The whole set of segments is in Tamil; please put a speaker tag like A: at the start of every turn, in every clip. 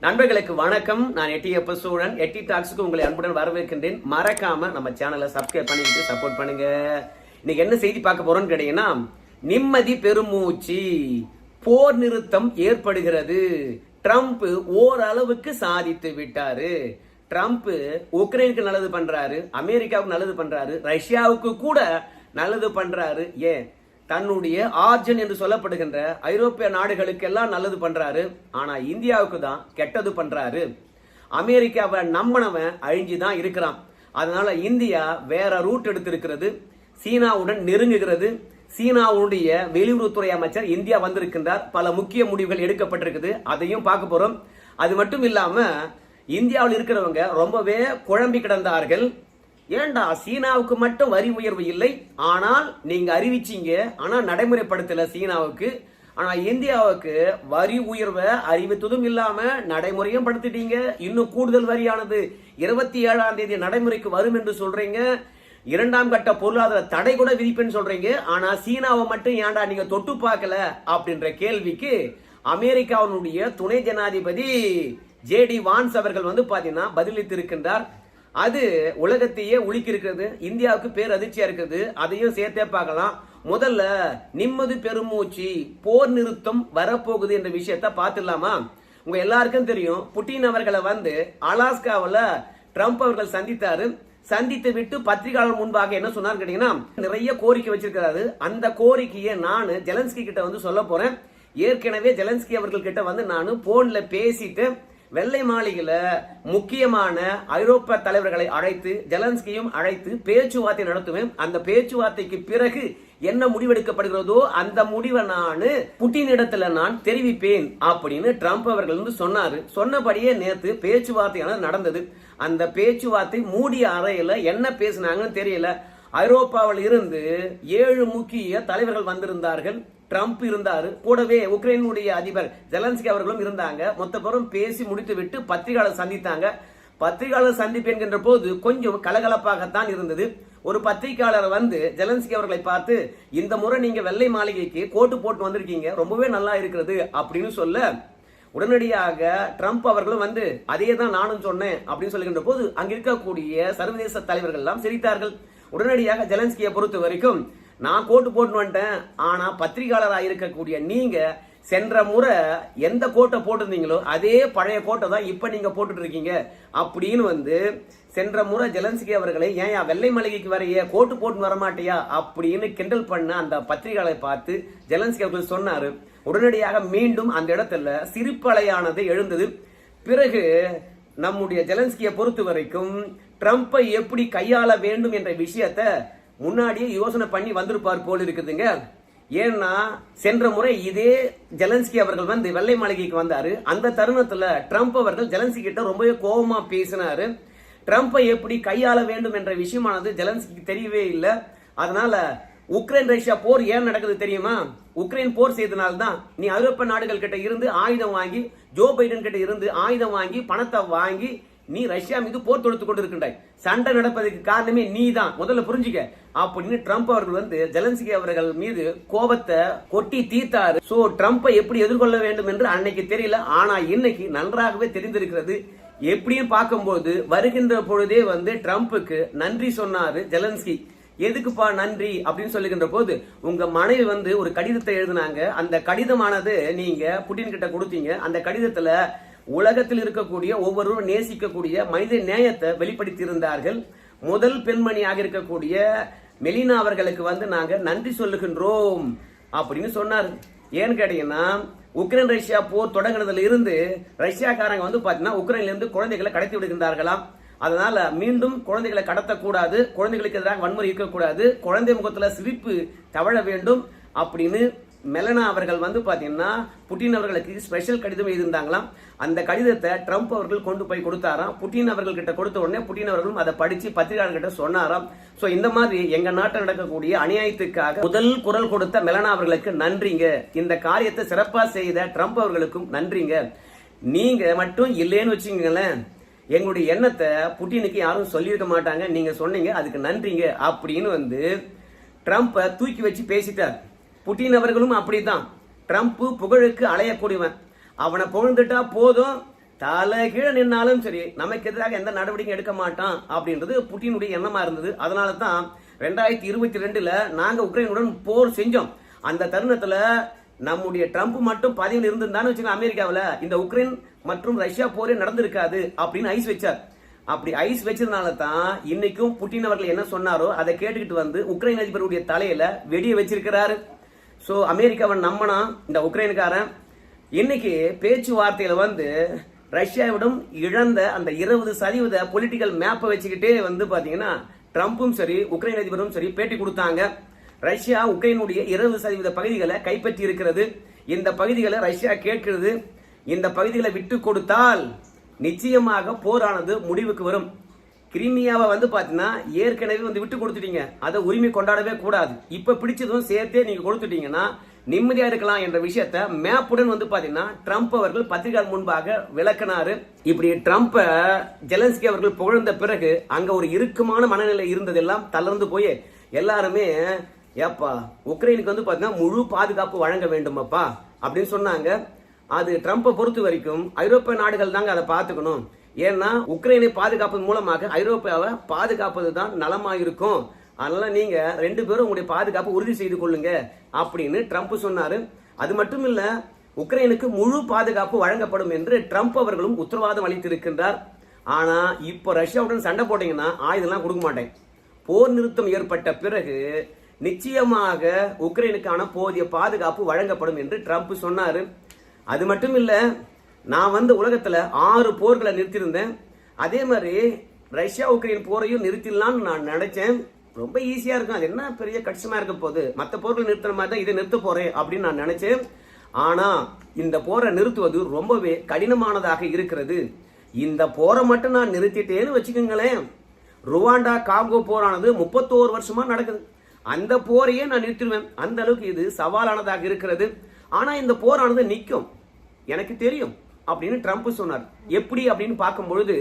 A: நண்பர்களுக்கு வணக்கம். நான் எட்டி எப்ப சூழன். எட்டி டாக்ஸுக்கு உங்களை அன்புடன் வரவேற்கின்றேன். மறக்காம நம்ம சேனலை சப்ஸ்கிரைப் பண்ணிக்கிட்டு சப்போர்ட் பண்ணுங்க. இன்னைக்கு என்ன செய்தி பார்க்க போறோம்னு கேட்டீங்கன்னா நிம்மதி பெருமூச்சு. போர் நிறுத்தம் ஏற்படுகிறது. ட்ரம்ப் ஓரளவுக்கு சாதித்து விட்டாரு. ட்ரம்ப் உக்ரைனுக்கு நல்லது பண்றாரு. அமெரிக்காவுக்கு நல்லது பண்றாரு. ரஷ்யாவுக்கு கூட நல்லது பண்றாரு. ஏன்? தன்னுடைய ஆர்ஜன் என்று சொல்லப்படுகின்ற ஐரோப்பிய நாடுகளுக்கு எல்லாம் நல்லது பண்றாரு. ஆனா இந்தியாவுக்கு தான் கெட்டது பண்றாரு. அமெரிக்காவை நம்பினவன் அழிஞ்சு தான் இருக்கிறான். அதனால இந்தியா வேற ரூட் எடுத்திருக்கிறது. சீனாவுடன் நெருங்குகிறது. சீனாவுடைய வெளியுறவுத்துறை அமைச்சர் இந்தியா வந்திருக்கின்றார். பல முக்கிய முடிவுகள் எடுக்கப்பட்டிருக்குது. அதையும் பார்க்க போறோம். அது மட்டும் இல்லாம இந்தியாவில் இருக்கிறவங்க ரொம்பவே குழம்பி கிடந்தார்கள். ஏண்டா சீனாவுக்கு மட்டும் வரி உயர்வு இல்லை? ஆனால் நீங்க அறிவிச்சீங்க. ஆனா நடைமுறைப்படுத்தல சீனாவுக்கு. ஆனா இந்தியாவுக்கு வரி உயர்வை அறிவித்ததும் இல்லாம நடைமுறையும் படுத்திட்டீங்க. இன்னும் கூடுதல் வரியானது இருபத்தி ஏழாம் தேதி நடைமுறைக்கு வரும் என்று சொல்றீங்க. இரண்டாம் கட்ட பொருளாதார தடை கூட விதிப்பேன்னு சொல்றீங்க. ஆனா சீனாவை மட்டும் ஏன்டா நீங்க தொட்டு பார்க்கல? அப்படின்ற கேள்விக்கு அமெரிக்காவினுடைய துணை ஜனாதிபதி ஜே டி வான்ஸ் அவர்கள் வந்து பாத்தீங்கன்னா பதிலளித்து இருக்கின்றார் அது உலகத்தையே உலுக்கி இருக்கிறது இந்தியாவுக்கு பேர் அதிர்ச்சியா இருக்குது அதையும் சேர்த்தே பார்க்கலாம். முதல்ல நிம்மதி பெருமூச்சு போர் நிறுத்தம் வரப்போகுது என்ற விஷயத்த பார்த்துடலாமா? உங்க எல்லாருக்கும் தெரியும் புட்டின் அவர்களை வந்து அலாஸ்காவில் ட்ரம்ப் அவர்கள் சந்தித்தாரு. சந்தித்து விட்டு பத்திரிகையாளர் முன்பாக என்ன சொன்னார் கேட்டீங்கன்னா நிறைய கோரிக்கை வச்சிருக்கிறாரு. அந்த கோரிக்கையை நான் ஜெலன்ஸ்கி கிட்ட வந்து சொல்ல போறேன். ஏற்கனவே ஜெலன்ஸ்கி அவர்கள் கிட்ட வந்து நான் போன்ல பேசிட்டு வெள்ளை மாளிகையில் முக்கியமான ஐரோப்பிய தலைவர்களை அழைத்து ஜெலன்ஸ்கியும் அழைத்து பேச்சுவார்த்தை நடத்துவேன். அந்த பேச்சுவார்த்தைக்கு பிறகு என்ன முடிவெடுக்கப்படுகிறதோ அந்த முடிவை நான் புட்டின் இடத்துல நான் தெரிவிப்பேன் அப்படின்னு ட்ரம்ப் அவர்கள் வந்து சொன்னாரு. சொன்னபடியே நேத்து பேச்சுவார்த்தையானது நடந்தது. அந்த பேச்சுவார்த்தை மூடிய அறையில என்ன பேசினாங்கன்னு தெரியல. ஐரோப்பாவில் இருந்து ஏழு முக்கிய தலைவர்கள் வந்திருந்தார்கள். ட்ரம்ப் இருந்தார். கூடவே உக்ரைனுடைய அதிபர் ஜெலன்ஸ்கி அவர்களும் இருந்தாங்க. மொத்த பேரும் பேசி முடித்து விட்டு பத்திரிகையாளர் சந்தித்தாங்க. பத்திரிகையாளர் சந்திப்பு என்கின்ற போது கொஞ்சம் கலகலப்பாகத்தான் இருந்தது. ஒரு பத்திரிகையாளர் வந்து ஜெலன்ஸ்கி அவர்களை பார்த்து இந்த முறை நீங்க வெள்ளை மாளிகைக்கு கோட்டு போட்டு வந்திருக்கீங்க. ரொம்பவே நல்லா இருக்கிறது அப்படின்னு சொல்ல உடனடியாக ட்ரம்ப் அவர்களும் வந்து அதே தான் நானும் சொன்னேன் அப்படின்னு சொல்லுகின்ற போது அங்க இருக்கக்கூடிய சர்வதேச தலைவர்கள் எல்லாம் சிரித்தார்கள். உடனடியாக ஜெலன்ஸ்கியை பொறுத்த வரைக்கும் நான் கோட்டு போட்டு வந்துட்டேன். ஆனால் பத்திரிகையாளராக இருக்கக்கூடிய நீங்கள் சென்ற முறை எந்த கோட்டை போட்டிருந்தீங்களோ அதே பழைய கோட்டை தான் இப்போ நீங்கள் போட்டுட்டு இருக்கீங்க அப்படின்னு வந்து சென்ற முறை ஜெலன்ஸ்கி அவர்களை ஏன் வெள்ளை மளிகைக்கு வரைய? கோட்டு போட்டு வர மாட்டியா அப்படின்னு கிண்டல் பண்ண அந்த பத்திரிகையாளரை பார்த்து ஜெலன்ஸ்கி அவர்கள் சொன்னார். உடனடியாக மீண்டும் அந்த இடத்துல சிரிப்பலையானது எழுந்தது. பிறகு நம்முடைய ஜெலன்ஸ்கியை பொறுத்த வரைக்கும் ட்ரம்ப்பை எப்படி கையாள வேண்டும் என்ற விஷயத்தை முன்னாடியே யோசனை பண்ணி வந்திருப்பார் போல் இருக்குதுங்க. ஏன்னா சென்ற முறை இதே ஜெலன்ஸ்கி அவர்கள் வந்து வெள்ளை மாளிகைக்கு வந்தார். அந்த தருணத்தில் ட்ரம்ப் அவர்கள் ஜெலன்ஸ்கி கிட்ட ரொம்பவே கோபமாக பேசினார். ட்ரம்ப்பை எப்படி கையாள வேண்டும் என்ற விஷயமானது ஜெலன்ஸ்கிக்கு தெரியவே இல்லை. அதனால உக்ரைன் ரஷ்யா போர் ஏன் நடக்குது தெரியுமா? உக்ரைன் போர் செய்தனால்தான் நீ ஐரோப்பிய நாடுகள் கிட்ட இருந்து ஆயுதம் வாங்கி ஜோ பைடன் கிட்ட இருந்து ஆயுதம் வாங்கி பணத்தை வாங்கி நீ ரஷ்யா மீது போர் தொடுத்து கொண்டிருக்கின்றாய். சண்டை நடப்பதற்கு காரணமே நீ தான் முதல்ல புரிஞ்சுக்க. அப்படின்னு ட்ரம்ப் அவர்கள் வந்து ஜெலன்ஸ்கி அவர்கள் மீது கோபத்தை கொட்டி தீர்த்தாரு. சோ ட்ரம்ப்பை எப்படி எதிர்கொள்ள வேண்டும் என்று அன்னைக்கு தெரியல. ஆனா இன்னைக்கு நன்றாகவே தெரிந்திருக்கிறது. எப்படியும் பார்க்கும்போது வருகின்ற பொழுதே வந்து ட்ரம்ப்புக்கு நன்றி சொன்னாரு ஜெலன்ஸ்கி. எதுக்குப்பா நன்றி அப்படின்னு சொல்லுகின்ற போது உங்க மனைவி வந்து ஒரு கடிதத்தை எழுதினாங்க. அந்த கடிதமானது நீங்க புட்டின் கிட்ட கொடுத்தீங்க. அந்த கடிதத்துல உலகத்தில் இருக்கக்கூடிய ஒவ்வொருவரும் நேசிக்கக்கூடிய மனித நேயத்தை வெளிப்படுத்தியிருந்தார்கள். முதல் பெண்மணியாக இருக்கக்கூடிய மெலினா அவர்களுக்கு வந்து நாங்கள் நன்றி சொல்லுகின்றோம் அப்படின்னு சொன்னார். ஏன்னு கேட்டீங்கன்னா உக்ரைன் ரஷ்யா போர் தொடங்கினதுல இருந்து ரஷ்யாக்காரங்க வந்து பார்த்தீங்கன்னா உக்ரைன்ல இருந்து குழந்தைகளை கடத்தி விடுகின்றார்களாம். அதனால மீண்டும் குழந்தைகளை கடத்தக்கூடாது குழந்தைகளுக்கு எதிராக வன்முறை இருக்கக்கூடாது குழந்தை முகத்துல சிரிப்பு தவழ வேண்டும் அப்படின்னு மெலனா அவர்கள் வந்து பார்த்தீங்கன்னா புட்டின் அவர்களுக்கு ஸ்பெஷல் கடிதம் எழுதியிருந்தாங்களாம். அந்த கடிதத்தை ட்ரம்ப் அவர்கள் கொண்டு போய் கொடுத்தாராம். புட்டின் அவர்கள்கிட்ட கொடுத்த உடனே புட்டின் அவர்களும் அதை படித்து பத்திரிகையாளர்கிட்ட சொன்னாராம். ஸோ இந்த மாதிரி எங்கள் நாட்டில் நடக்கக்கூடிய அநியாயத்துக்காக முதல் குரல் கொடுத்த மெலனா அவர்களுக்கு நன்றிங்க. இந்த காரியத்தை சிறப்பாக செய்த ட்ரம்ப் அவர்களுக்கும் நன்றிங்க. நீங்கள் மட்டும் இல்லைன்னு வச்சுங்களேன் எங்களுடைய எண்ணத்தை புட்டினுக்கு யாரும் சொல்லியிருக்க மாட்டாங்க. நீங்கள் சொன்னீங்க அதுக்கு நன்றிங்க. அப்படின்னு வந்து ட்ரம்ப்பை தூக்கி வச்சு பேசிட்டார். புட்டின் அவர்களும் அப்படித்தான். ட்ரம்ப் புகழுக்கு அலையக்கூடியவன். அவனை புகழ்ந்துட்டா போதும். தலை கீழே நின்னாலும் சரி நமக்கு எதிராக எந்த நடவடிக்கையும் எடுக்க மாட்டான் அப்படின்றது புட்டினுடைய எண்ணமா இருந்தது. அதனால தான் ரெண்டாயிரத்தி இருபத்தி ரெண்டுல நாங்க உக்ரைனுடன் போர் செஞ்சோம். அந்த தருணத்துல நம்முடைய ட்ரம்ப் மட்டும் பதவியில் இருந்திருந்தான்னு வச்சுங்க அமெரிக்காவில். இந்த உக்ரைன் மற்றும் ரஷ்யா போரே நடந்திருக்காது அப்படின்னு ஐஸ் வச்சார். அப்படி ஐஸ் வச்சதுனால தான் இன்னைக்கும் புட்டின் அவர்கள் என்ன சொன்னாரோ அதை கேட்டுக்கிட்டு வந்து உக்ரைன் அதிபருடைய தலையில வெடிய வச்சிருக்கிறாரு. ஸோ அமெரிக்காவை நம்மனா இந்த உக்ரைனுக்காரன். இன்னைக்கு பேச்சுவார்த்தையில் வந்து ரஷ்யாவிடம் இழந்த அந்த இருபது சதவீத பொலிட்டிக்கல் மேப்பை வச்சுக்கிட்டே வந்து பார்த்தீங்கன்னா ட்ரம்ப்பும் சரி உக்ரைன் அதிபரும் சரி பேட்டி கொடுத்தாங்க. ரஷ்யா உக்ரைனுடைய இருபது சதவீத பகுதிகளை கைப்பற்றி இருக்கிறது. இந்த பகுதிகளை ரஷ்யா கேட்கிறது. இந்த பகுதிகளை விட்டு கொடுத்தால் நிச்சயமாக போரானது முடிவுக்கு வரும். கிரிமியாவை வந்து பார்த்தீங்கன்னா ஏற்கனவே வந்து விட்டு கொடுத்துட்டீங்க. அதை உரிமை கொண்டாடவே கூடாது. இப்போ பிடிச்சதும் சேர்த்தே நீங்கள் கொடுத்துட்டீங்கன்னா நிம்மதியாக இருக்கலாம் என்ற விஷயத்த மேப்புடன் வந்து பார்த்தீங்கன்னா ட்ரம்ப் அவர்கள் பத்திரிகை முன்பாக விளக்கினாரு. இப்படி ட்ரம்ப்பை ஜெலன்ஸ்கி அவர்கள் புகழ்ந்த பிறகு அங்கே ஒரு இறுக்கமான மனநிலை இருந்ததெல்லாம் தளர்ந்து போய் எல்லாருமே ஏப்பா உக்ரைனுக்கு வந்து பார்த்தீங்கன்னா முழு பாதுகாப்பு வழங்க வேண்டுமப்பா? அப்படின்னு சொன்னாங்க. அது ட்ரம்ப்பை பொறுத்த வரைக்கும் ஐரோப்பிய நாடுகள் தாங்க அதை பார்த்துக்கணும். ஏன்னா உக்ரைனை பாதுகாப்பது மூலமாக ஐரோப்பாவை பாதுகாப்பது தான் நலமாக இருக்கும் அதனால நீங்க ரெண்டு பேரும் உங்களுடைய பாதுகாப்பை உறுதி செய்து கொள்ளுங்க அப்படின்னு ட்ரம்ப் சொன்னாரு. அது மட்டும் இல்ல உக்ரைனுக்கு முழு பாதுகாப்பு வழங்கப்படும் என்று ட்ரம்ப் அவர்களும் உத்தரவாதம் அளித்திருக்கின்றார். ஆனா இப்போ ரஷ்யாவுடன் சண்டை போட்டீங்கன்னா ஆயுதம்லாம் கொடுக்க மாட்டேன். போர் நிறுத்தம் ஏற்பட்ட பிறகு நிச்சயமாக உக்ரைனுக்கான போதிய பாதுகாப்பு வழங்கப்படும் என்று ட்ரம்ப் சொன்னாரு. அது மட்டும் இல்லை நான் வந்து உலகத்தில் ஆறு போர்களை நிறுத்தியிருந்தேன். அதே மாதிரி ரஷ்யா உக்ரைன் போரையும் நிறுத்திடலாம்னு நான் நினைச்சேன். ரொம்ப ஈஸியாக இருக்கும். அது என்ன பெரிய கஷ்டமாக இருக்க போகுது? மற்ற போர்கள் நிறுத்துற மாதிரி தான் இதை நிறுத்த போகிறேன் அப்படின்னு நான் நினைச்சேன். ஆனால் இந்த போரை நிறுத்துவது ரொம்பவே கடினமானதாக இருக்கிறது. இந்த போரை மட்டும் நான் நிறுத்திட்டேன்னு வச்சுக்கோங்களேன். ருவாண்டா காங்கோ போரானது முப்பத்தோரு வருஷமா நடக்குது. அந்த போரையே நான் நிறுத்திடுவேன். அந்த அளவுக்கு இது சவாலானதாக இருக்கிறது. ஆனா இந்த போரானது நிற்கும் எனக்கு தெரியும். அப்படின்னு ட்ரம்ப் சொன்னார். எப்படி அப்படின்னு பார்க்கும்பொழுது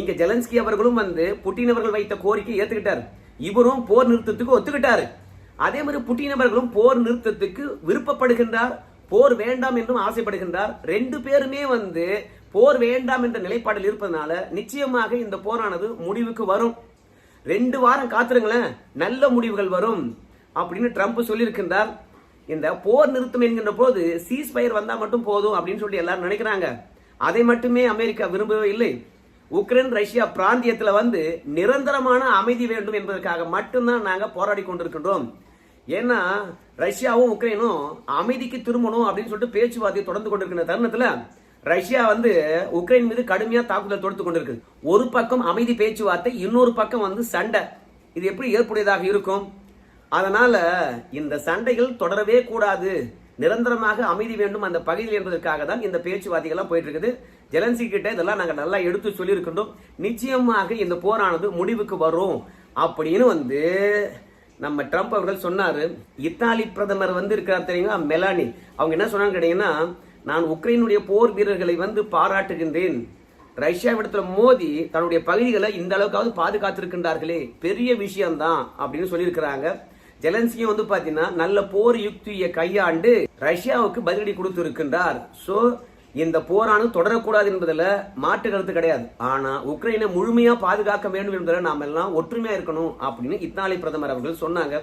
A: இங்க ஜெலன்ஸ்கி அவர்களும் வந்து புட்டின் அவர்கள் வைத்த கோரிக்கை ஏத்துக்கிட்டார். இவரும் போர் நிறுத்தத்துக்கு ஒத்துக்கிட்டாரு. அதே மாதிரி புட்டின் அவர்களும் போர் நிறுத்தத்துக்கு விருப்பப்படுகின்றார். போர் வேண்டாம் என்றும் ஆசைப்படுகின்றார். ரெண்டு பேருமே வந்து போர் வேண்டாம் என்ற நிலைப்பாடில் இருப்பதனால நிச்சயமாக இந்த போரானது முடிவுக்கு வரும். ரெண்டு வாரம் காத்துருங்களேன். நல்ல முடிவுகள் வரும் அப்படின்னு ட்ரம்ப் சொல்லியிருக்கின்றார். இந்த போர் நிறுத்தம் என்கின்ற போது சீஸ் ஃபயர் வந்தா மட்டும் போதும் அப்படின்னு சொல்லி எல்லாரும் நினைக்கிறாங்க. அதை மட்டுமே அமெரிக்கா விரும்பவே இல்லை. உக்ரைன் ரஷ்யா பிராந்தியத்தில் வந்து நிரந்தரமான அமைதி வேண்டும் என்பதற்காக மட்டும்தான் நாங்கள் போராடி கொண்டிருக்கின்றோம். ஏன்னா ரஷ்யாவும் உக்ரைனும் அமைதிக்கு திரும்பணும் அப்படின்னு சொல்லிட்டு பேச்சுவார்த்தை தொடர்ந்து கொண்டிருக்கிற தருணத்தில் ரஷ்யா வந்து உக்ரைன் மீது கடுமையாக தாக்குதல் தொடுத்து கொண்டிருக்கு. ஒரு பக்கம் அமைதி பேச்சுவார்த்தை இன்னொரு பக்கம் வந்து சண்டை. இது எப்படி ஏற்புடையதாக இருக்கும்? அதனால இந்த சண்டைகள் தொடரவே கூடாது. நிரந்தரமாக அமைதி வேண்டும் அந்த பகுதியில் என்பதற்காக தான் இந்த பேச்சுவார்த்தைகள்லாம் போயிட்டு இருக்குது ஜெலன்சி கிட்ட இதெல்லாம் நாங்கள் நல்லா எடுத்து சொல்லியிருக்கின்றோம். நிச்சயமாக இந்த போரானது முடிவுக்கு வரும். அப்படின்னு வந்து நம்ம ட்ரம்ப் அவர்கள் சொன்னார். இத்தாலி பிரதமர் வந்து இருக்கிறார் தெரியுங்களா மெலானி. அவங்க என்ன சொன்னாங்க கேட்டீங்கன்னா நான் உக்ரைனுடைய போர் வீரர்களை வந்து பாராட்டுகின்றேன். ரஷ்யாவிடத்துல மோதி தன்னுடைய பகுதிகளை இந்த அளவுக்காவது பாதுகாத்திருக்கின்றார்களே. பெரிய விஷயம்தான் அப்படின்னு சொல்லியிருக்கிறாங்க. ஜெலன்சியும் வந்து பாத்தீங்கன்னா நல்ல போர் யுக்தியை கையாண்டு ரஷ்யாவுக்கு பதிலடி கொடுத்து இருக்கின்றார் சோ இந்த போரானது தொடரக்கூடாது என்பதில் மாற்று கருத்து கிடையாது. ஆனா உக்ரைனை முழுமையா பாதுகாக்க வேண்டும் என்பதில் நாம எல்லாம் ஒற்றுமையா இருக்கணும் அப்படின்னு இத்தாலி பிரதமர் அவர்கள் சொன்னாங்க.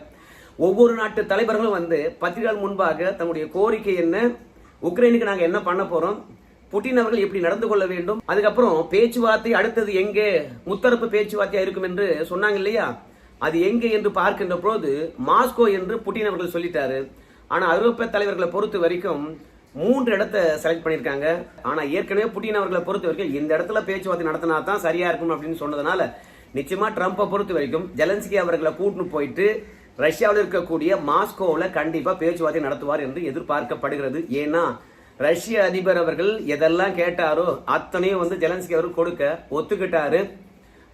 A: ஒவ்வொரு நாட்டு தலைவர்களும் வந்து பத்திரிகைகள் முன்பாக தங்களுடைய கோரிக்கை என்ன? உக்ரைனுக்கு நாங்க என்ன பண்ண போறோம்? புட்டின் அவர்கள் எப்படி நடந்து கொள்ள வேண்டும்? அதுக்கப்புறம் பேச்சுவார்த்தை அடுத்தது எங்கே? முத்தரப்பு பேச்சுவார்த்தையா இருக்கும் என்று சொன்னாங்க இல்லையா? அது எங்கே என்று பார்க்கின்ற போது மாஸ்கோ என்று புட்டின் அவர்கள் சொல்லிட்டாரு. ஆனால் ஐரோப்பிய தலைவர்களை பொறுத்த வரைக்கும் மூன்று இடத்த செலக்ட் பண்ணியிருக்காங்க. ஆனால் ஏற்கனவே புட்டின் அவர்களை பொறுத்த வரைக்கும் இந்த இடத்துல பேச்சுவார்த்தை நடத்தினா தான் சரியா இருக்கும் அப்படின்னு சொன்னதுனால நிச்சயமா ட்ரம்ப்பை பொறுத்த வரைக்கும் ஜெலன்ஸ்கி அவர்களை கூட்டின்னு போயிட்டு ரஷ்யாவில் இருக்கக்கூடிய மாஸ்கோவில் கண்டிப்பாக பேச்சுவார்த்தை நடத்துவார் என்று எதிர்பார்க்கப்படுகிறது. ஏன்னா ரஷ்ய அதிபர் அவர்கள் எதெல்லாம் கேட்டாரோ அத்தனையும் வந்து ஜெலன்ஸ்கி அவர்கள் கொடுக்க ஒத்துக்கிட்டாரு.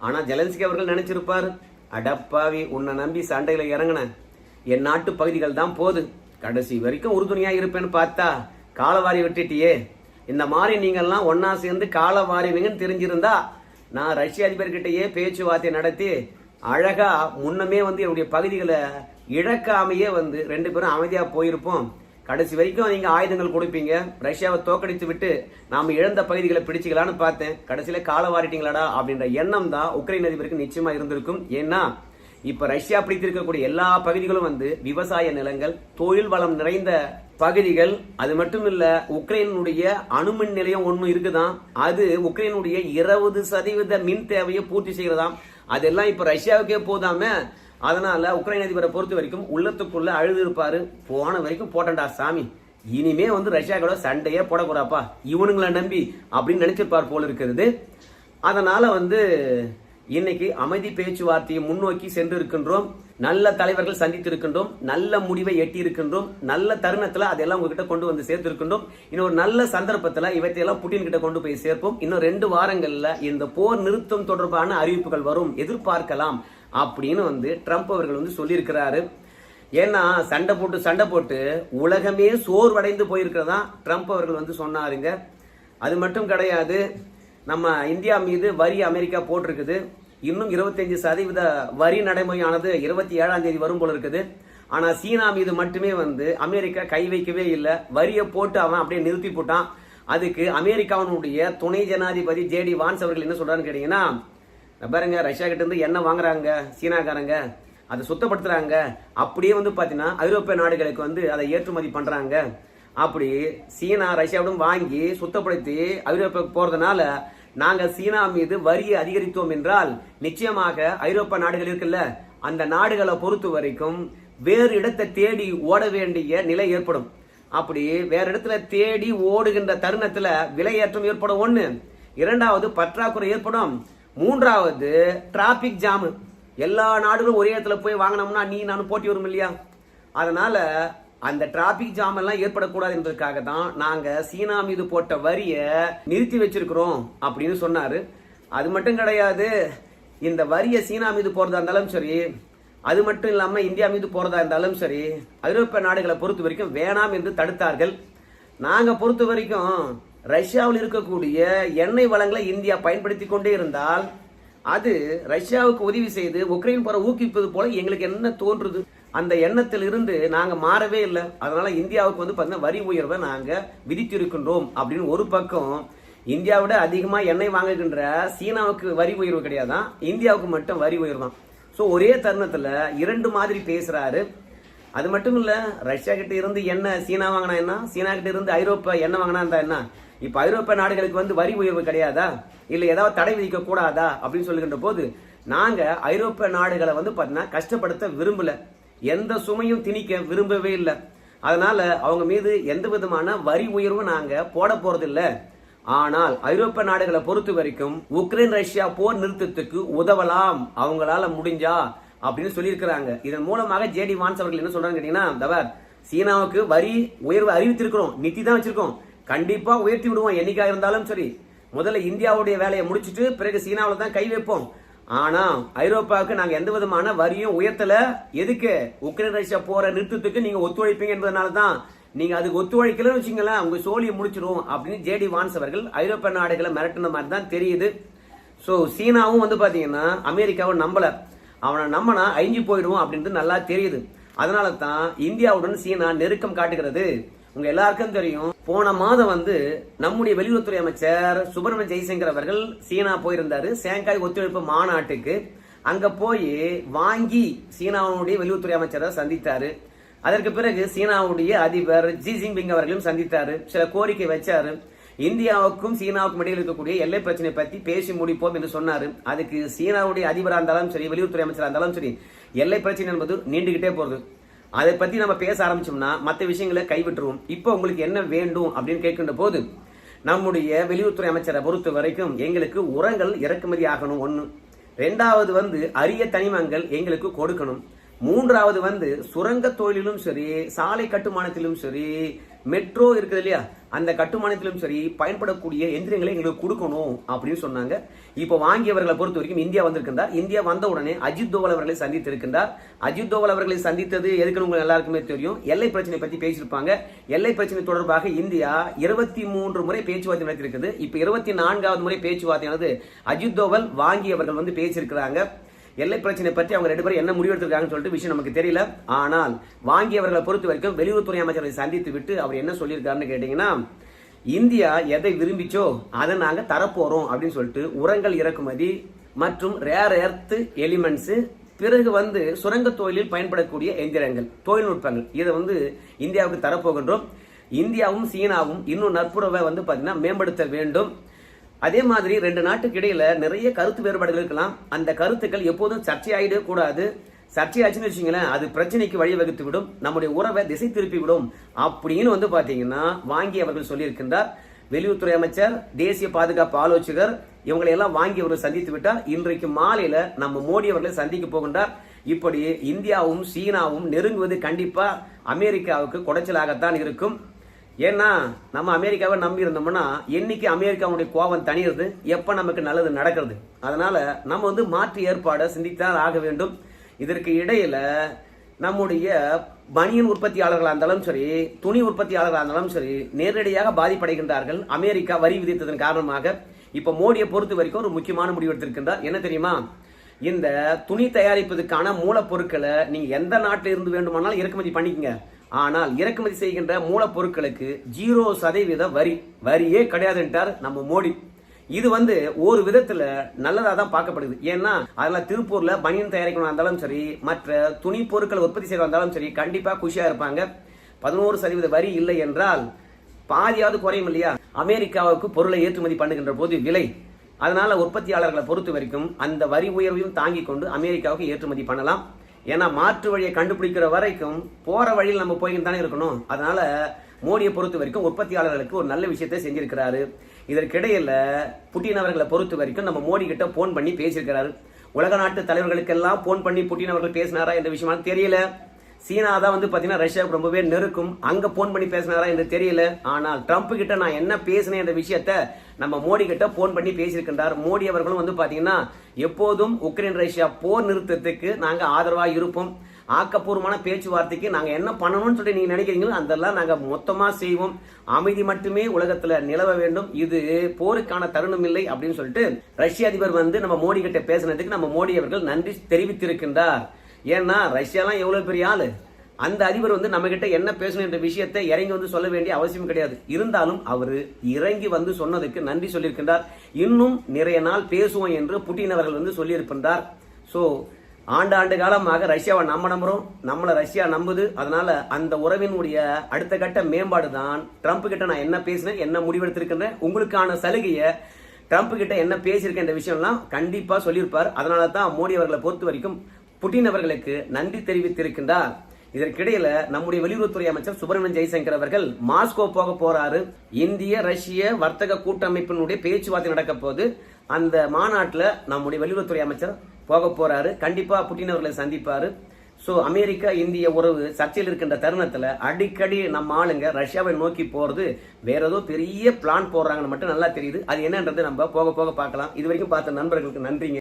A: ஆனால் ஜெலன்ஸ்கி அவர்கள் நினைச்சிருப்பார். அடப்பாவி உன்னை நம்பி சண்டையில் இறங்கின. என் நாட்டு பகுதிகள் தான் போது. கடைசி வரைக்கும் உறுதுணையாக இருப்பேன்னு பார்த்தா காலவாரி விட்டுட்டியே. இந்த மாதிரி நீங்கள்லாம் ஒன்றா சேர்ந்து காலவாரிவீங்கன்னு தெரிஞ்சிருந்தா நான் ரஷ்ய அதிபர்கிட்டயே பேச்சுவார்த்தை நடத்தி அழகாக முன்னமே வந்து என்னுடைய பகுதிகளை இழக்காமையே வந்து ரெண்டு பேரும் அமைதியாக போயிருப்போம். கடைசி வரைக்கும் நீங்க ஆயுதங்கள் கொடுப்பீங்க. ரஷ்யாவை தோக்கடித்து விட்டு நாம இழந்த பகுதிகளை பிடிச்சிக்கலான்னு பார்த்தேன். கடைசியில காலை வாரிட்டீங்களாடா அப்படின்ற எண்ணம் தான் உக்ரைன் அதிபருக்கு நிச்சயமா இருந்திருக்கும். ஏன்னா இப்ப ரஷ்யா பிடித்திருக்கக்கூடிய எல்லா பகுதிகளும் வந்து விவசாய நிலங்கள் தொழில் வளம் நிறைந்த பகுதிகள். அது மட்டும் இல்ல உக்ரைனுடைய அணுமின் நிலையம் ஒண்ணு இருக்குதான். அது உக்ரைனுடைய இருபது சதவீத மின் தேவையை பூர்த்தி செய்கிறதாம். அதெல்லாம் இப்ப ரஷ்யாவுக்கே போதாம அதனால உக்ரைன் அதிபரை பொறுத்த வரைக்கும் உள்ளத்துக்குள்ள அழுது இருப்பாரு போன வரைக்கும் போட்டண்டா சாமி. இனிமே வந்து ரஷ்யா கூட சண்டையே போடக்கூடாப்பா. இவனுங்களை நம்பி அப்படின்னு நினைச்சிருப்பார் போல இருக்கிறது. அதனால வந்து இன்னைக்கு அமைதி பேச்சுவார்த்தையை முன்னோக்கி சென்று இருக்கின்றோம் நல்ல தலைவர்கள் சந்தித்து இருக்கின்றோம் நல்ல முடிவை எட்டி இருக்கின்றோம் நல்ல தருணத்துல அதெல்லாம் உங்ககிட்ட கொண்டு வந்து சேர்த்து இருக்கின்றோம் இன்னும் ஒரு நல்ல சந்தர்ப்பத்துல இவற்றையெல்லாம் புட்டின் கிட்ட கொண்டு போய் சேர்ப்போம். இன்னும் ரெண்டு வாரங்கள்ல இந்த போர் நிறுத்தம் தொடர்பான அறிவிப்புகள் வரும். எதிர்பார்க்கலாம். அப்படின்னு வந்து ட்ரம்ப் அவர்கள் வந்து சொல்லியிருக்கிறாரு. ஏன்னா சண்டை போட்டு சண்டை போட்டு உலகமே சோர்வடைந்து போயிருக்கிறதா ட்ரம்ப் அவர்கள் வந்து சொன்னாருங்க. அது மட்டும் கிடையாது நம்ம இந்தியா மீது வரி அமெரிக்கா போட்டிருக்குது. இன்னும் 25% சதவீத வரி நடைமுறையானது இருபத்தி ஏழாம் தேதி வரும் போல இருக்குது. ஆனால் சீனா மீது மட்டுமே வந்து அமெரிக்கா கை வைக்கவே இல்லை. வரியை போட்டு அவன் அப்படியே நிறுத்தி போட்டான். அதுக்கு அமெரிக்காவினுடைய துணை ஜனாதிபதி ஜேடி வான்ஸ் அவர்கள் என்ன சொல்றான்னு கேட்டீங்கன்னா பாருங்க ரஷ்யா கிட்ட இருந்து எண்ணெய் வாங்குறாங்க சீனாக்காரங்க. அதை சுத்தப்படுத்துறாங்க. அப்படியே வந்து பார்த்தீங்கன்னா ஐரோப்பிய நாடுகளுக்கு வந்து அதை ஏற்றுமதி பண்றாங்க. அப்படி சீனா ரஷ்யாவிடம் வாங்கி சுத்தப்படுத்தி ஐரோப்பாவுக்கு போறதுனால நாங்கள் சீனா மீது வரியை அதிகரித்தோம் என்றால் நிச்சயமாக ஐரோப்பா நாடுகள் இருக்குல்ல அந்த நாடுகளை பொறுத்த வரைக்கும் வேறு இடத்தை தேடி ஓட வேண்டிய நிலை ஏற்படும். அப்படி வேற இடத்துல தேடி ஓடுகின்ற தருணத்துல விலையேற்றம் ஏற்படும் ஒன்று இரண்டாவது பற்றாக்குறை ஏற்படும். மூன்றாவது டிராபிக் ஜாமு எல்லா நாடுகளும் ஒரே இடத்துல போய் வாங்கினோம்னா நீ நானும் போட்டி வரும் இல்லையா? அதனால அந்த டிராபிக் ஜாம் எல்லாம் ஏற்படக்கூடாது என்பதற்காக தான் நாங்க சீனா மீது போட்ட வரியை நிறுத்தி வச்சிருக்கிறோம் அப்படின்னு சொன்னாரு. அது மட்டும் கிடையாது இந்த வரியை சீனா மீது போறதா இருந்தாலும் சரி அது மட்டும் இல்லாமல் இந்தியா மீது போறதா இருந்தாலும் சரி ஐரோப்பிய நாடுகளை பொறுத்த வரைக்கும் வேணாம் என்று தடுத்தார்கள். நாங்கள் பொறுத்த வரைக்கும் ரஷ்யாவில் இருக்கக்கூடிய எண்ணெய் வளங்களை இந்தியா பயன்படுத்தி கொண்டே இருந்தால் அது ரஷ்யாவுக்கு உதவி செய்து உக்ரைன் போற ஊக்குவிப்பது போல எங்களுக்கு என்ன தோன்றுது? அந்த எண்ணத்தில் இருந்து நாங்க மாறவே இல்லை. அதனால இந்தியாவுக்கு வந்து பாத்தீங்கன்னா வரி உயர்வை நாங்க விதித்திருக்கின்றோம் அப்படின்னு ஒரு பக்கம் இந்தியாவிட அதிகமா எண்ணெய் வாங்குகின்ற சீனாவுக்கு வரி உயர்வு கிடையாதான் இந்தியாவுக்கு மட்டும் வரி உயர்வு தான். ஸோ ஒரே தருணத்துல இரண்டு மாதிரி பேசுறாரு. அது மட்டும் இல்ல ரஷ்யா கிட்ட இருந்து என்ன சீனா வாங்கினா என்ன? சீனா கிட்ட இருந்து ஐரோப்பா எண்ணெய் வாங்கினா இருந்தா என்ன? இப்போ ஐரோப்பிய நாடுகளுக்கு வந்து வரி உயர்வு கிடையாதா? இல்லை ஏதாவது தடை விதிக்க கூடாதா? அப்படின்னு சொல்லுகின்ற போது நாங்கள் ஐரோப்பிய நாடுகளை வந்து பார்த்தீங்கன்னா கஷ்டப்படுத்த விரும்பல. எந்த சுமையும் திணிக்க விரும்பவே இல்லை. அதனால் அவங்க மீது எந்த விதமான வரி உயர்வும் நாங்கள் போட போகிறதில்ல ஆனால் ஐரோப்பிய நாடுகளை பொறுத்த வரைக்கும் உக்ரைன் ரஷ்யா போர் நிறுத்தத்துக்கு உதவலாம். அவங்களால முடிஞ்சா அப்படின்னு சொல்லியிருக்கிறாங்க. இதன் மூலமாக ஜேடி வான்ஸ் அவர்கள் என்ன சொல்றாங்க கேட்டீங்கன்னா தவர் சீனாவுக்கு வரி உயர்வு அறிவித்திருக்கிறோம். நித்தி தான் வச்சிருக்கோம். கண்டிப்பாக உயர்த்தி விடுவோம். என்னைக்காக இருந்தாலும் சரி. முதல்ல இந்தியாவுடைய வேலையை முடிச்சுட்டு பிறகு சீனாவில் தான் கை வைப்போம். ஆனால் ஐரோப்பாவுக்கு நாங்கள் எந்த விதமான வரியும் உயர்த்தல. எதுக்கு? உக்ரைன் ரஷ்யா போகிற நிறுத்தத்துக்கு நீங்கள் ஒத்துழைப்பீங்க என்பதனால தான். நீங்கள் அதுக்கு ஒத்துழைக்கலன்னு வச்சுங்களேன் அவங்க சோழியை முடிச்சிடும் அப்படின்னு ஜேடி வான்ஸ் அவர்கள் ஐரோப்பிய நாடுகளை மிரட்டின மாதிரி தான் தெரியுது. ஸோ சீனாவும் வந்து பார்த்தீங்கன்னா அமெரிக்காவை நம்பல. அவனை நம்பினா அழிஞ்சு போயிடுவோம் அப்படின்றது நல்லா தெரியுது. அதனால தான் இந்தியாவுடன் சீனா நெருக்கம் காட்டுகிறது. உங்க எல்லாருக்கும் தெரியும் போன மாதம் வந்து நம்முடைய வெளியுறவுத்துறை அமைச்சர் சுப்பிரமணிய ஜெய்சங்கர் அவர்கள் சீனா போயிருந்தாரு சேங்காய் ஒத்துழைப்பு மாநாட்டுக்கு. அங்க போய் வாங்கி சீனாவுடைய வெளியுறவுத்துறை அமைச்சரை சந்தித்தாரு. அதற்கு பிறகு சீனாவுடைய அதிபர் ஜி ஜின்பிங் அவர்களையும் சந்தித்தாரு. சில கோரிக்கை வச்சாரு. இந்தியாவுக்கும் சீனாவுக்கும் இடையில் இருக்கக்கூடிய எல்லை பிரச்சனை பத்தி பேசி முடிப்போம் என்று சொன்னாரு. அதுக்கு சீனாவுடைய அதிபராக இருந்தாலும் சரி வெளியுறவுத்துறை அமைச்சராக இருந்தாலும் சரி எல்லை பிரச்சனை என்பது நீண்டுகிட்டே போகுது அதை பத்தி நம்ம பேச ஆரம்பிச்சோம்னா மற்ற விஷயங்களை கைவிட்டுருவோம். இப்போ உங்களுக்கு என்ன வேண்டும் அப்படின்னு கேட்கின்ற போது நம்முடைய வெளியுறவுத்துறை அமைச்சரை பொறுத்த வரைக்கும் எங்களுக்கு உரங்கள் இறக்குமதி ஆகணும். ஒன்று ரெண்டாவது வந்து அரிய தனிமங்கள் எங்களுக்கு கொடுக்கணும். மூன்றாவது வந்து சுரங்க தொழிலும் சரி சாலை கட்டுமானத்திலும் சரி மெட்ரோ இருக்குது இல்லையா? அந்த கட்டுமானத்திலும் சரி பயன்படக்கூடிய எந்திரங்களை எங்களுக்கு கொடுக்கணும் அப்படின்னு சொன்னாங்க. இப்போ வாங்கியவர்களை பொறுத்த வரைக்கும் இந்தியா வந்திருக்கின்றார். இந்தியா வந்த உடனே அஜித் தோவல் அவர்களை சந்தித்திருக்கின்றார். அஜித் தோவல் அவர்களை சந்தித்தது எதுக்குன்னு உங்களுக்கு எல்லாருக்குமே தெரியும். எல்லை பிரச்சனை பற்றி பேசியிருப்பாங்க. எல்லை பிரச்சனை தொடர்பாக இந்தியா இருபத்தி மூன்று முறை பேச்சுவார்த்தை நடத்திருக்குது இப்போ இருபத்தி நான்காவது முறை பேச்சுவார்த்தையானது அஜித் தோவல் வாங்கியவர்கள் வந்து பேசியிருக்கிறாங்க. எல்லை பிரச்சனை பற்றி அவங்க ரெண்டு பேரும் என்ன முடிவெடுத்திருக்காங்கன்னு சொல்லிட்டு விஷயம் நமக்கு தெரியல. ஆனால் வாங்கியவர்களை பொறுத்த வரைக்கும் வெளியுறவுத்துறை அமைச்சரை சந்தித்து விட்டு அவர் என்ன சொல்லியிருக்காருன்னு கேட்டிங்கன்னா இந்தியா எதை விரும்பிச்சோ அதை நாங்கள் தரப்போகிறோம் அப்படின்னு சொல்லிட்டு உரங்கள் இறக்குமதி மற்றும் ரேர் எர்த்து எலிமெண்ட்ஸு பிறகு வந்து சுரங்க தொழிலில் பயன்படக்கூடிய எந்திரங்கள் தொழில்நுட்பங்கள். இதை வந்து இந்தியாவுக்கு தரப்போகின்றோம். இந்தியாவும் சீனாவும் இன்னும் நட்புறவை வந்து பார்த்தீங்கன்னா மேம்படுத்த வேண்டும். அதே மாதிரி ரெண்டு நாட்டுக்கு இடையில நிறைய கருத்து வேறுபாடுகள் இருக்கலாம். அந்த கருத்துக்கள் எப்போதும் சர்ச்சையாயிடவே கூடாது. சர்ச்சையாச்சுன்னு வச்சுங்களேன் அது பிரச்சனைக்கு வழிவகுத்து விடும். நம்முடைய உறவை திசை திருப்பி விடும் அப்படின்னு வந்து பாத்தீங்கன்னா வாங்கி அவர்கள் சொல்லியிருக்கின்றார். வெளியுறவுத்துறை அமைச்சர் தேசிய பாதுகாப்பு ஆலோசகர் இவங்களை எல்லாம் வாங்கி அவர்கள் சந்தித்து விட்டார். இன்றைக்கு மாலையில நம்ம மோடி அவர்களை சந்திக்க போகின்றார். இப்படி இந்தியாவும் சீனாவும் நெருங்குவது கண்டிப்பா அமெரிக்காவுக்கு குடைச்சலாகத்தான் இருக்கும். ஏன்னா நம்ம அமெரிக்காவை நம்பி இருந்தோம்னா என்னைக்கு அமெரிக்காவுடைய கோபம் தணியிறது எப்ப நமக்கு நல்லது நடக்கிறது? அதனால நம்ம வந்து மாற்று ஏற்பாடை சிந்தித்தான் ஆக வேண்டும். இதற்கு இடையில நம்முடைய பனியன் உற்பத்தியாளர்களாக இருந்தாலும் சரி துணி உற்பத்தியாளர்களாக இருந்தாலும் சரி நேரடியாக பாதிப்படைகின்றார்கள். அமெரிக்கா வரி விதித்ததன் காரணமாக இப்போ மோடியை பொறுத்த வரைக்கும் ஒரு முக்கியமான முடிவு எடுத்திருக்கின்றார். என்ன தெரியுமா? இந்த துணி தயாரிப்பதற்கான மூலப்பொருட்களை நீங்கள் எந்த நாட்டில் இருந்து வேண்டுமானாலும் இறக்குமதி பண்ணிக்கங்க. ஆனால் இறக்குமதி செய்கின்ற மூலப்பொருட்களுக்கு ஜீரோ சதவீத வரி. வரியே கிடையாதுன்றார் நம்ம மோடி. இது வந்து ஒரு விதத்துல நல்லதா தான் பார்க்கப்படுது. ஏன்னா அதில் திருப்பூர்ல பனியன் தயாரிக்கணும் இருந்தாலும் சரி மற்ற துணி பொருட்களை உற்பத்தி செய்ய இருந்தாலும் சரி கண்டிப்பா குஷியா இருப்பாங்க. பதினோரு சதவீத வரி இல்லை என்றால் பாதியாவது குறையும் இல்லையா? அமெரிக்காவுக்கு பொருளை ஏற்றுமதி பண்ணுகின்ற போது விலை. அதனால உற்பத்தியாளர்களை பொறுத்த வரைக்கும் அந்த வரி உயர்வையும் தாங்கி கொண்டு அமெரிக்காவுக்கு ஏற்றுமதி பண்ணலாம். ஏன்னா மாற்று வழியை கண்டுபிடிக்கிற வரைக்கும் போற வழியில் நம்ம போய்கிட்டு தானே இருக்கணும். அதனால மோடியை பொறுத்த வரைக்கும் உற்பத்தியாளர்களுக்கு ஒரு நல்ல விஷயத்தை செஞ்சிருக்கிறாரு. இதற்கிடையில புட்டின் அவர்களை பொறுத்த வரைக்கும் நம்ம மோடி கிட்ட போன் பண்ணி பேசியிருக்கிறாரு. உலக நாட்டு தலைவர்களுக்கெல்லாம் போன் பண்ணி புட்டின் அவர்கள் பேசினாரா என்ற விஷயமா தெரியல. சீனா தான் வந்து பார்த்தீங்கன்னா ரஷ்யாவுக்கு ரொம்பவே நெருக்கும். அங்க போன் பண்ணி பேசினாரா என்று தெரியல. ஆனால் ட்ரம்ப் கிட்ட நான் என்ன பேசினேன் என்ற விஷயத்த நம்ம மோடி கிட்ட போன் பண்ணி பேசியிருக்கின்றார். மோடி அவர்களும் வந்து பார்த்தீங்கன்னா எப்போதும் உக்ரைன் ரஷ்யா போர் நிறுத்தத்துக்கு நாங்கள் ஆதரவாக இருப்போம். ஆக்கப்பூர்வமான பேச்சுவார்த்தைக்கு நாங்கள் என்ன பண்ணணும்னு சொல்லி நீங்கள் நினைக்கிறீங்களோ அதெல்லாம் நாங்கள் மொத்தமாக செய்வோம். அமைதி மட்டுமே உலகத்தில் நிலவ வேண்டும். இது போருக்கான தருணம் இல்லை அப்படின்னு சொல்லிட்டு ரஷ்ய அதிபர் வந்து நம்ம மோடி கிட்ட பேசினதுக்கு நம்ம மோடி அவர்கள் நன்றி தெரிவித்திருக்கின்றார். ஏன்னா ரஷ்யாலாம் எவ்வளோ பெரிய ஆளு? அந்த அதிபர் வந்து நம்மக்கிட்ட என்ன பேசணும் என்ற விஷயத்தை இறங்கி வந்து சொல்ல வேண்டிய அவசியம் கிடையாது. இருந்தாலும் அவர் இறங்கி வந்து சொன்னதுக்கு நன்றி சொல்லியிருக்கின்றார். இன்னும் நிறைய நாள் பேசுவோம் என்று புட்டின் அவர்கள் வந்து சொல்லியிருக்கின்றார். சோ ஆண்டாண்டு காலமாக ரஷ்யாவை நம்ம நம்புறோம். நம்மளை ரஷ்யா நம்புது. அதனால அந்த உறவினுடைய அடுத்த கட்ட மேம்பாடு தான். ட்ரம்ப் கிட்ட நான் என்ன பேசினேன் என்ன முடிவெடுத்திருக்கின்றேன் உங்களுக்கான சலுகையை ட்ரம்ப் கிட்ட என்ன பேசியிருக்கேன் இந்த விஷயம்லாம் கண்டிப்பாக சொல்லியிருப்பார். அதனால தான் மோடி அவர்களை பொறுத்த வரைக்கும் புட்டின் அவர்களுக்கு நன்றி தெரிவித்திருக்கின்றார். இதற்கிடையில நம்முடைய வெளியுறவுத்துறை அமைச்சர் சுப்பிரமணியன் ஜெய்சங்கர் அவர்கள் மாஸ்கோ போக போறாரு. இந்திய ரஷ்ய வர்த்தக கூட்டமைப்பினுடைய பேச்சுவார்த்தை நடக்க போது அந்த மாநாட்டில் நம்முடைய வெளியுறவுத்துறை அமைச்சர் போக போறாரு. கண்டிப்பா புட்டின் அவர்களை சந்திப்பாரு. ஸோ அமெரிக்கா இந்திய உறவு சர்ச்சையில் இருக்கின்ற தருணத்தில் அடிக்கடி நம்ம ஆளுங்க ரஷ்யாவை நோக்கி போகிறது வேற ஏதோ பெரிய பிளான் போடுறாங்கன்னு மட்டும் நல்லா தெரியுது. அது என்னன்றது நம்ம போக போக பார்க்கலாம். இது வரைக்கும் பார்த்த நண்பர்களுக்கு நன்றிங்க.